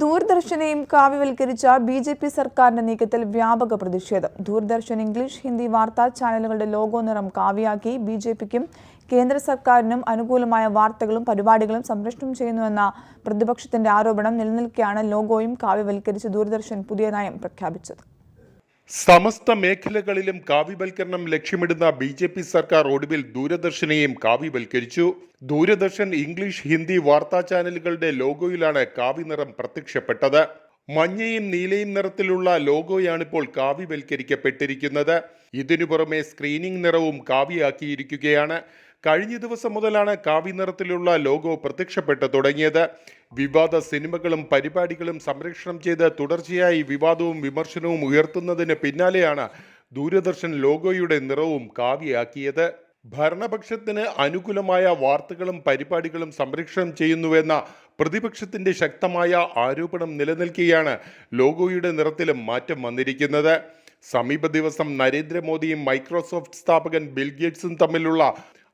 ദൂരദർശനെയും കാവ്യവൽക്കരിച്ച B J P സർക്കാരിന്റെ നീക്കത്തിൽ വ്യാപക പ്രതിഷേധം. ദൂരദർശൻ ഇംഗ്ലീഷ് ഹിന്ദി വാർത്താ ചാനലുകളുടെ ലോഗോ നിറം കാവ്യാക്കി ബി ജെ പിക്കും കേന്ദ്ര സർക്കാരിനും അനുകൂലമായ വാർത്തകളും പരിപാടികളും സംരക്ഷണം ചെയ്യുന്നുവെന്ന പ്രതിപക്ഷത്തിന്റെ ആരോപണം നിലനിൽക്കെയാണ് ലോഗോയും കാവ്യവൽക്കരിച്ച് ദൂരദർശൻ പുതിയ നയം പ്രഖ്യാപിച്ചത്. സമസ്ത മേഖലകളിലും കാവ്യവൽക്കരണം ലക്ഷ്യമിടുന്ന ബി ജെ പി സർക്കാർ ഒടുവിൽ ദൂരദർശനെയും കാവ്യവൽക്കരിച്ചു. ദൂരദർശൻ ഇംഗ്ലീഷ് ഹിന്ദി വാർത്താ ചാനലുകളുടെ ലോഗോയിലാണ് കാവ്യനിറം പ്രത്യക്ഷപ്പെട്ടത്. മഞ്ഞയും നീലയും നിറത്തിലുള്ള ലോഗോയാണ് ഇപ്പോൾ കാവ്യവൽക്കരിക്കപ്പെട്ടിരിക്കുന്നത്. ഇതിനു പുറമെ സ്ക്രീനിംഗ് നിറവും കാവ്യയാക്കിയിരിക്കുകയാണ്. കഴിഞ്ഞ ദിവസം മുതലാണ് കാവ്യ നിറത്തിലുള്ള ലോഗോ പ്രത്യക്ഷപ്പെട്ടു തുടങ്ങിയത്. വിവാദ സിനിമകളും പരിപാടികളും സംരക്ഷണം ചെയ്ത് തുടർച്ചയായി വിവാദവും വിമർശനവും ഉയർത്തുന്നതിന് പിന്നാലെയാണ് ദൂരദർശൻ ലോഗോയുടെ നിറവും കാവ്യയാക്കിയത്. ഭരണപക്ഷത്തിന് അനുകൂലമായ വാർത്തകളും പരിപാടികളും സംരക്ഷണം ചെയ്യുന്നുവെന്ന പ്രതിപക്ഷത്തിന്റെ ശക്തമായ ആരോപണം നിലനിൽക്കുകയാണ് ലോഗോയുടെ നിറത്തിലും മാറ്റം വന്നിരിക്കുന്നത്. സമീപ ദിവസം നരേന്ദ്രമോദിയും മൈക്രോസോഫ്റ്റ് സ്ഥാപകൻ ബിൽഗേറ്റ്സും തമ്മിലുള്ള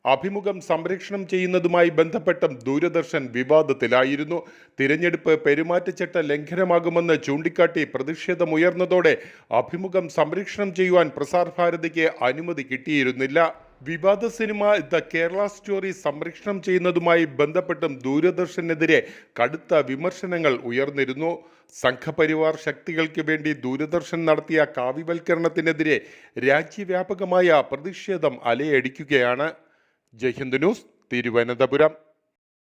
അഭിമുഖം സംരക്ഷണം ചെയ്യുന്നതുമായി ബന്ധപ്പെട്ടും ദൂരദർശൻ വിവാദത്തിലായിരുന്നു. തിരഞ്ഞെടുപ്പ് പെരുമാറ്റച്ചട്ട ലംഘനമാകുമെന്ന് ചൂണ്ടിക്കാട്ടി പ്രതിഷേധമുയർന്നതോടെ അഭിമുഖം സംരക്ഷണം ചെയ്യുവാൻ പ്രസാർഭാരതിക്ക് അനുമതി കിട്ടിയിരുന്നില്ല. വിവാദ സിനിമ ദ കേരള സ്റ്റോറി സംരക്ഷണം ചെയ്യുന്നതുമായി ബന്ധപ്പെട്ടും ദൂരദർശനെതിരെ കടുത്ത വിമർശനങ്ങൾ ഉയർന്നിരുന്നു. സംഘപരിവാർ ശക്തികൾക്ക് വേണ്ടി ദൂരദർശൻ നടത്തിയ കാവ്യവൽക്കരണത്തിനെതിരെ രാജ്യവ്യാപകമായ പ്രതിഷേധം അലയടിക്കുകയാണ്. ജയ്ഹിന്ദ് ന്യൂസ് തിരുവനന്തപുരം.